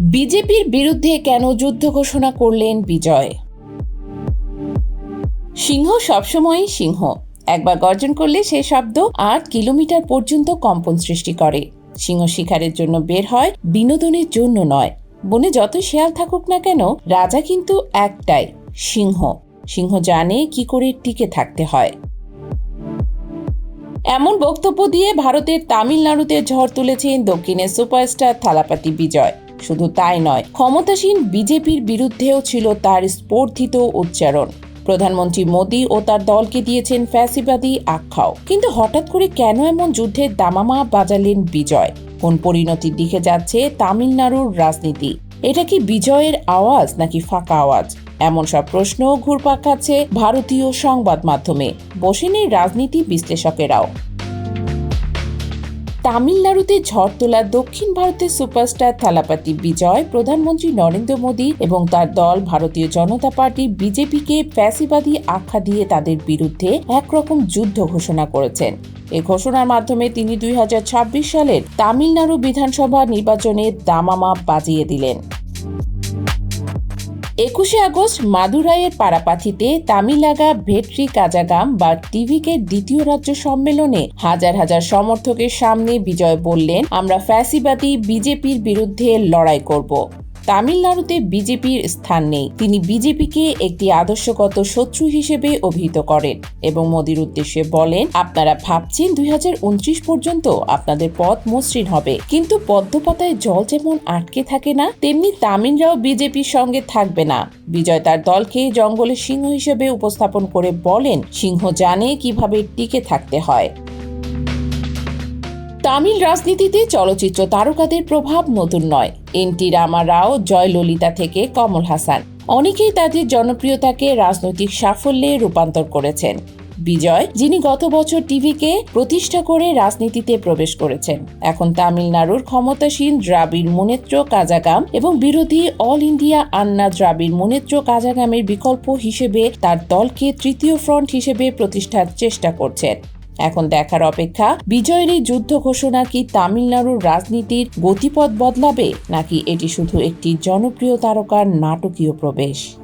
বিজেপির বিরুদ্ধে কেন যুদ্ধ ঘোষণা করলেন বিজয়? সিংহ সবসময়ই সিংহ। একবার গর্জন করলে সেই শব্দ আট কিলোমিটার পর্যন্ত কম্পন সৃষ্টি করে। সিংহ শিকারের জন্য বের হয় বিনোদনের জন্য নয়। বনে যত শেয়াল থাকুক না কেন, রাজা কিন্তু একটাই, সিংহ। সিংহ জানে কি করে টিকে থাকতে হয়। এমন বক্তব্য দিয়ে ভারতের তামিলনাড়ুতে ঝড় তুলেছেন দক্ষিণের সুপারস্টার থালাপাতি বিজয়। শুধু তাই নয়, ক্ষমতাসীন বিজেপির বিরুদ্ধেও ছিল তার স্পর্ধিত উচ্চারণ। প্রধানমন্ত্রী মোদী ও তার দলকে দিয়েছেন ফ্যাসিবাদী আখ্যাও। কিন্তু হঠাৎ করে কেন এমন যুদ্ধের দামামা বাজালেন বিজয়? কোন পরিণতির দিকে যাচ্ছে তামিলনাড়ুর রাজনীতি? এটা কি বিজয়ের আওয়াজ নাকি ফাঁকা আওয়াজ? এমন সব প্রশ্ন ঘুরপাক খাচ্ছে ভারতীয় সংবাদ মাধ্যমে। বসেনি রাজনীতি বিশ্লেষকেরাও। তামিলনাড়ুতে ঝড় তোলা দক্ষিণ ভারতের সুপারস্টার থালাপাতি বিজয়, প্রধানমন্ত্রী নরেন্দ্র মোদী এবং তার দল, ভারতীয় জনতা পার্টি, বিজেপিকে ফ্যাসিবাদী আখ্যা দিয়ে তাদের বিরুদ্ধে একরকম যুদ্ধ ঘোষণা করেছেন। এ ঘোষণার মাধ্যমে তিনি দুই হাজার ছাব্বিশ সালের তামিলনাড়ু বিধানসভা নির্বাচনে দামামা বাজিয়ে দিলেন। একুশে আগস্ট মাদুরাইয়ের পারাপাথিতে তামিলাগা ভেট্রি কাজাগাম বা টিভিকে দ্বিতীয় রাজ্য সম্মেলনে হাজার হাজার সমর্থকের সামনে বিজয় বললেন, আমরা ফ্যাসিবাদী বিজেপির বিরুদ্ধে লড়াই করব। তামিলনাড়ুতে বিজেপির স্থান নেই। তিনি বিজেপিকে একটি আদর্শগত শত্রু হিসেবে অভিহিত করেন এবং মোদির উদ্দেশ্যে বলেন, আপনারা ভাবছেন দুই হাজার উনত্রিশ পর্যন্ত আপনাদের পথ মসৃণ হবে, কিন্তু পদ্মপাতায় জল যেমন আটকে থাকে না, তেমনি তামিলরাও বিজেপির সঙ্গে থাকবে না। বিজয় তার দলকে জঙ্গলের সিংহ হিসেবে উপস্থাপন করে বলেন, সিংহ জানে কীভাবে টিকে থাকতে হয়। তামিল রাজনীতিতে চলচ্চিত্র তারকাদের প্রভাব নতুন নয়। এন টি রামা রাও, জয়ললিতা থেকে কমল হাসান। অনেকেই তাদের জনপ্রিয়তাকে রাজনৈতিক সাফল্যে রূপান্তর করেছেন। বিজয়, যিনি গত বছর টিভিকে প্রতিষ্ঠা করে রাজনীতিতে প্রবেশ করেছেন। এখন তামিলনাড়ুর ক্ষমতাসীন দ্রাবিড় মুনেত্র কাজাগাম এবং বিরোধী অল ইন্ডিয়া আন্না দ্রাবিড় মুনেত্র কাজাগামের বিকল্প হিসেবে তার দলকে তৃতীয় ফ্রন্ট হিসেবে প্রতিষ্ঠার চেষ্টা করছেন। এখন দেখার অপেক্ষা, বিজয়ের এই যুদ্ধ ঘোষণা কি তামিলনাড়ুর রাজনীতির গতিপথ বদলাবে, নাকি এটি শুধু একটি জনপ্রিয় তারকার নাটকীয় প্রবেশ?